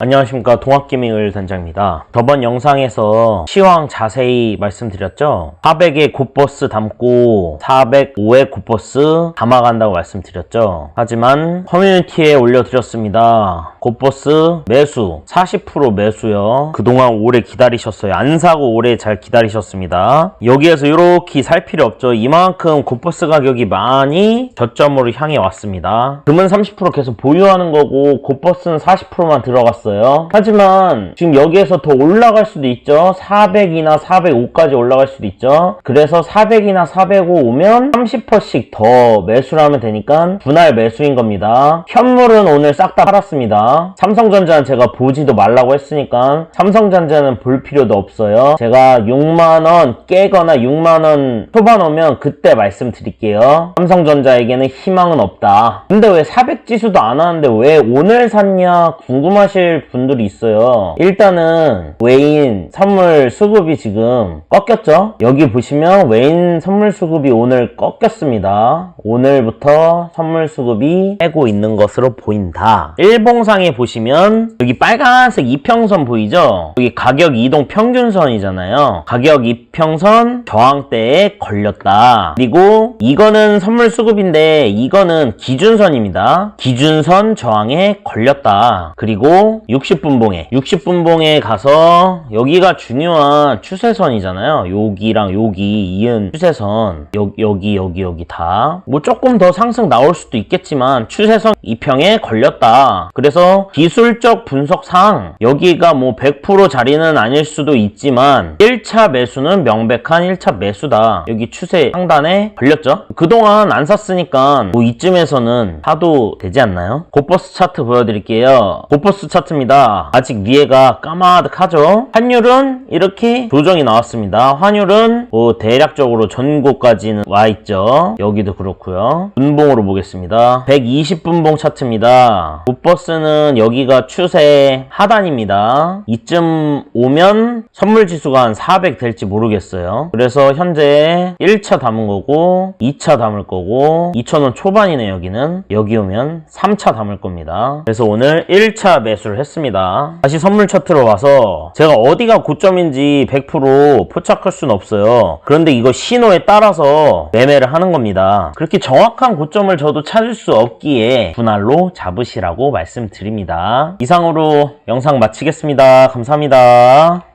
안녕하십니까 동학기밍을 단장입니다. 저번 영상에서 시황 자세히 말씀드렸죠. 400의 굿버스 담고 405의 굿버스 담아간다고 말씀드렸죠. 하지만 커뮤니티에 올려드렸습니다. 굿버스 매수 40% 매수요. 그동안 오래 기다리셨어요. 안 사고 오래 잘 기다리셨습니다. 여기에서 이렇게 살 필요 없죠. 이만큼 굿버스 가격이 많이 저점으로 향해 왔습니다. 금은 30% 계속 보유하는 거고 굿버스는 40%만 들어갔어요. 하지만 지금 여기에서 더 올라갈 수도 있죠. 400이나 405까지 올라갈 수도 있죠. 그래서 400이나 405 오면 30%씩 더 매수를 하면 되니까 분할 매수인 겁니다. 현물은 오늘 싹 다 팔았습니다. 삼성전자는 제가 보지도 말라고 했으니까 삼성전자는 볼 필요도 없어요. 제가 6만원 깨거나 6만원 초반 오면 그때 말씀드릴게요. 삼성전자에게는 희망은 없다. 근데 왜 400지수도 안 하는데 왜 오늘 샀냐 궁금하실 분들이 있어요. 일단은 외인 선물 수급이 지금 꺾였죠? 여기 보시면 외인 선물 수급이 오늘 꺾였습니다. 오늘부터 선물 수급이 빼고 있는 것으로 보인다. 일봉상에 보시면 여기 빨간색 이평선 보이죠? 여기 가격 이동 평균선이잖아요. 가격 이평선 저항대에 걸렸다. 그리고 이거는 선물 수급인데 이거는 기준선입니다. 기준선 저항에 걸렸다. 그리고 60분봉에 60분봉에 가서 여기가 중요한 추세선이잖아요. 여기랑 여기 이은 추세선 여, 여기 여기 여기 다 뭐 조금 더 상승 나올 수도 있겠지만 추세선 이평에 걸렸다. 그래서 기술적 분석상 여기가 뭐 100% 자리는 아닐 수도 있지만 1차 매수는 명백한 1차 매수다. 여기 추세 상단에 걸렸죠. 그동안 안 샀으니까 뭐 이쯤에서는 사도 되지 않나요? 고버스 차트 보여드릴게요. 고버스 차트 입니다. 아직 위에가 까마득하죠? 환율은 이렇게 조정이 나왔습니다. 환율은 뭐 대략적으로 전고까지는 와 있죠. 여기도 그렇고요. 분봉으로 보겠습니다. 120분봉 차트입니다. 굿버스는 여기가 추세 하단입니다. 이쯤 오면 선물 지수가 한 400 될지 모르겠어요. 그래서 현재 1차 담은 거고 2차 담을 거고 2,000원 초반이네 여기는. 여기 오면 3차 담을 겁니다. 그래서 오늘 1차 매수를 했습니다. 다시 선물 차트로 와서 제가 어디가 고점인지 100% 포착할 수는 없어요. 그런데 이거 신호에 따라서 매매를 하는 겁니다. 그렇게 정확한 고점을 저도 찾을 수 없기에 분할로 잡으시라고 말씀드립니다. 이상으로 영상 마치겠습니다. 감사합니다.